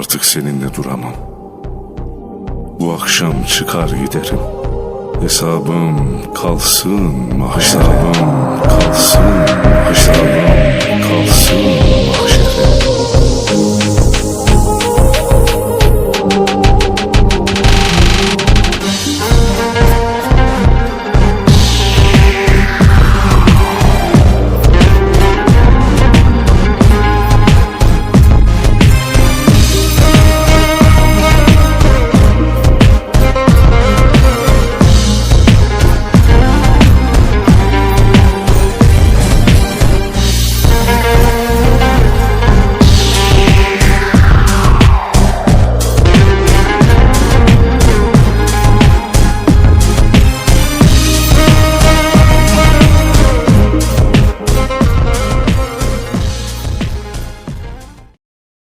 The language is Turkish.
artık seninle duramam. Bu akşam çıkar giderim. Hesabım kalsın mahşere. Hesabım